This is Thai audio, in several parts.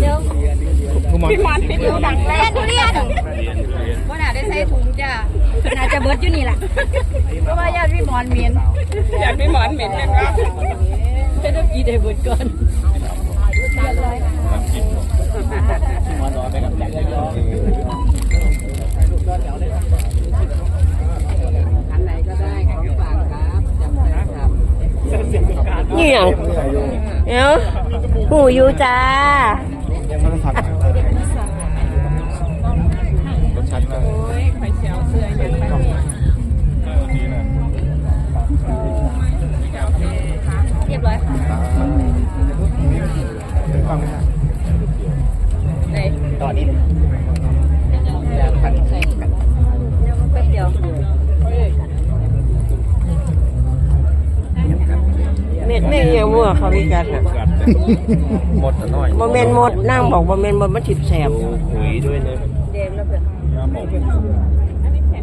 เดี๋ยวพี่มันพี่ดูดังเรียนทุเรียนว่าน่าได้ใส่ถุงจ้ะน่าจะเบิดอยู่นี่แหละเพราะว่าญาติพี่หมอนเหม็นอยากพี่หมอนเหม็นเลยครับจะได้กีได้เบิดก่อนอันไหนก็ได้ข องฝากครับจำได้ครับนี่หยังเดี๋ยวหูอยู่จ้าโอ้ยไข่เชียวเสื้อยังไม่มีเรียบร้อยค่ะไหนเดี๋ยวแป๊บเดียว เม็ดแม่งยังมั่วเขามีกันน่ะหมดหน่อยบ่แม่นหมดนั่งบอกบ่แม่นหมดมันสิแสบหุยด้วยนะแดงแล้วเพื่อน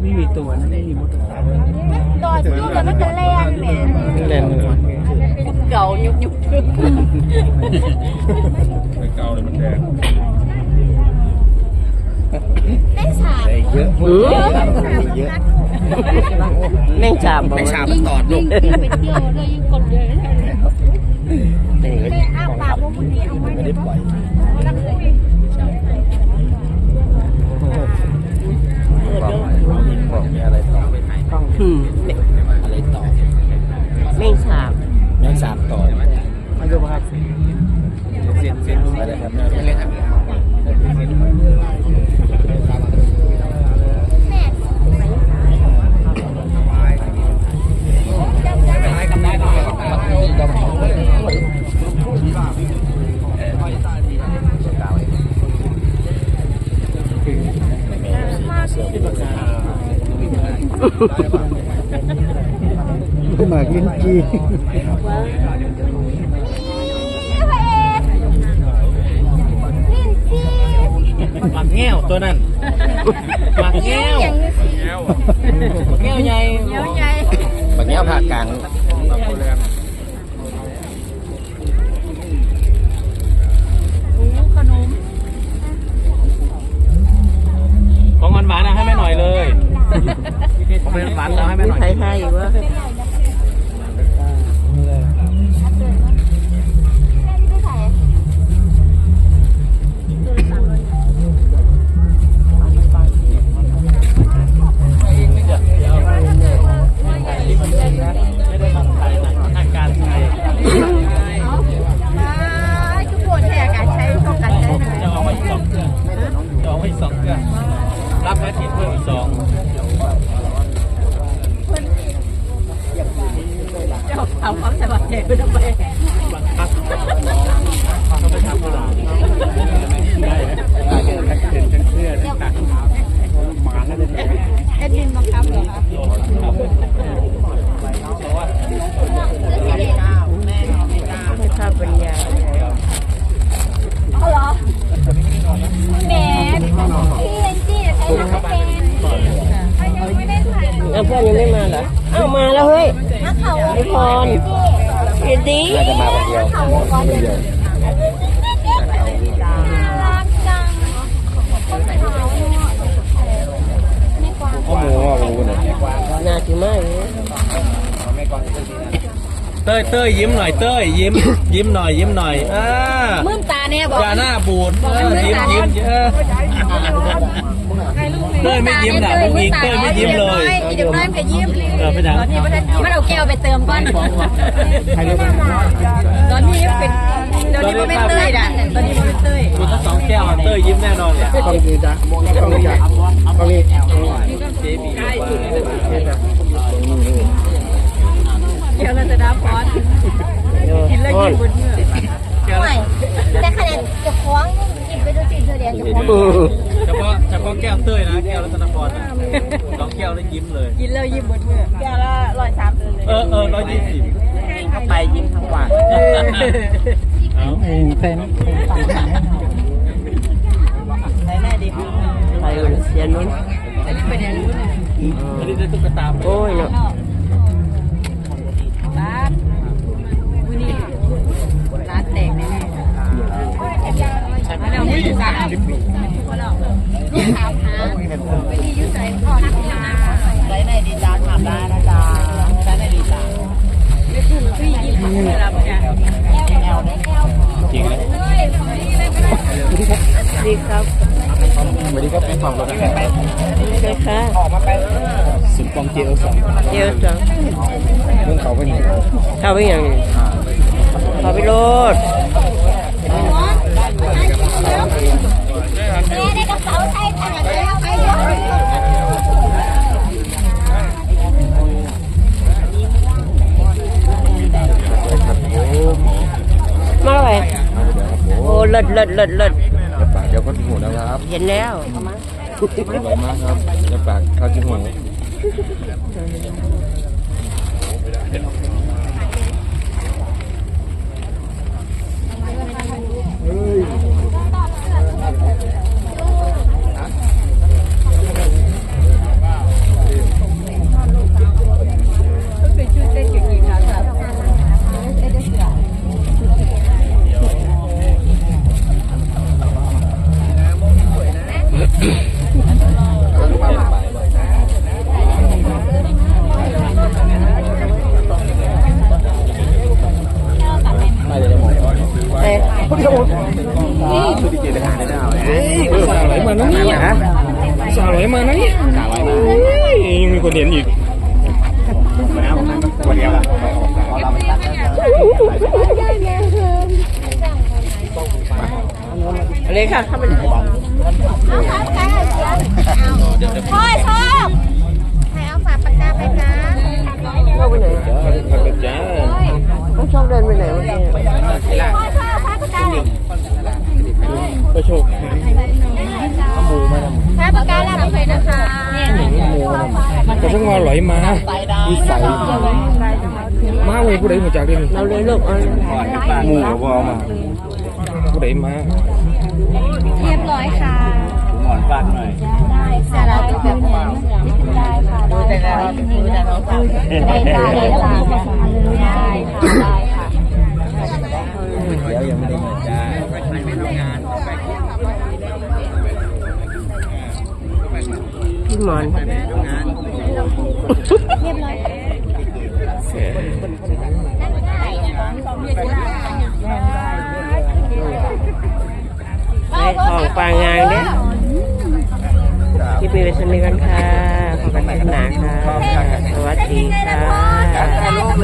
ไม่มีตัวนะไม่มีมดต่อสู้แล้วมันจะแล่นแหมเล่นเก่ายุบยุบทึบไม่เก่าเลยมันแดงได้สามได้เยอะหือเยอะแม่งจาบบ่ไม่ชามันตอดลูกยิ่งไปเที่ยวเลยยิ่งกดเลยนี่ แม่อ้าปากว่าคนนี้เอาไว้ ไม่ได้ปล่อย แล้วคุย บอกมีอะไรต่อ หืม อะไรต่อ แม่งสาบ ยังสามต่อมาดูครับเส้นเส้นไปเลยครับ หมากลิ้นจีหมักแง่วตัวนั้นหมักแง่วแง่วใหญ่เดี๋ยวใหญ่หมักแง่วภาคกลา งขนมของหวานหวานเอาให้แม่หน่อยเลยของหวานๆเอาให้แม่มีหน่อยไผไทยอีกวะ ทางการไทย ทุกคนแห่การใช้ต้องการใช้หน่อย จะเอาไว้สองเครื่องจะเอาไว้สองเครื่องรับแม่ถิ่นเพิ่มอีกสอง เอาความสบายใจไปทำไมเขาไปทำตลาด พรยินดีน่าจะมาคนเดียวข่าวก่อนเลยเดียวน่ารักจังคนขาวเนาะไม่กวางข้อมูลว่ารู้ ต้ยเต้ยยิ้มหน่อยเต้ยยิ้ม ยิ้มหน่อยยิ้มหน่อยอ่ามื่นตาเนี่ยบอกอย่าหน้าบูดเออยิ้มยิ้มเออเต้ยไม่ยิ้มนะลูกอีกเต้ยไม่ยิ้มเลยเดี๋ยวน้ำก็ยิ้มเออไปไหนตอนนี้มันเอาแก้วไปเติมก่อนตอนนี้เป็นตอนนี้มันเป็นเต้ยดันตอนนี้มันเป็นเต้ยคุณทั้งสองแก้วเต้ยยิ้มแน่นอนเลยต้องดีจ้ะต้องดีจ้ะต้องดีเจบี แก้วรัตนาพรเดี๋ยวกินแล้วพยิ้รมบนเมื่อไม่แต่ขนาดจะคล้องกินไปดูสิเธอเดียวจะคล้องอืมเฉพาะเฉพาะแก้วเต้ยนะ แก้วรัตนพรนะสองแก้วแล้วยิ้มเลย กินแล้วยิ้มบนเมื่อแก้วละร้อยสามเลยเออเออร้อยยี่สิบเข้าไปยิ้มทั้งวันเอาเองเต้นใส่แม่ดิใส่เสียนุ่นอันนี้เป็นอย่างนู้นอันนี้ได้ตุ๊กตาโอ้ยเนาะ ดีครับสวัสดีครับเป็นฝั่งรถนะใช่ค่ะสุนปองเจลสองเยอะจังเรื่องเขาเป็นยังไงเข้าไปยังเข้าไปโลดแม่ได้กระเป๋าไทยทหารแล้วไปเยอะมาเลยโอ้เลิศเลิศเลิศเลิศ เห็นแล้วอร่อยมากครับจะฝาปากข้าวจิ้มหูไม่เลยมอง เอ้ย สาวไหลมานะเนี่ยสา วไหลมานะเนี่ยกาไว้มายังมีคนเห็นอีกคนเดียวละอะไรค่ะเข้าไปเอาทำกันพ่อชอบให้เอาฝาปากกาไปนะเข้าไปไหนจ้ากกระจ้า ต้องชอบเดินไปไหนวะเนี่ย พ่อชอบฝาปากกาเลย ไปโชคหมูมา ฝาปากกาแล้วไปนะคะ หมูมาแต่เพิ่งมาหล อยมาอีใสมาเว้ยผู้ใดหัวจักเด่นเราเลยลูกเอาเลยหมูกับว่ามาผู้ใดมาเรียบร้อยค่ะหมอนฟาดหน่อยได้สาระตัวแบบนี้ได้ค่ะดูแต่แล้วดูแต่น้องฟังได้ได้ได้ได้ค่ะได้ค่ะเดี๋ยวยังไม่ได้เงินจ้าพี่หมอน เรียบร้อยในของปางงานเนี่ยที่ปีไปสนิทกันค่ะ ขอบคุณหนาค่ะ สวัสดีค่ะ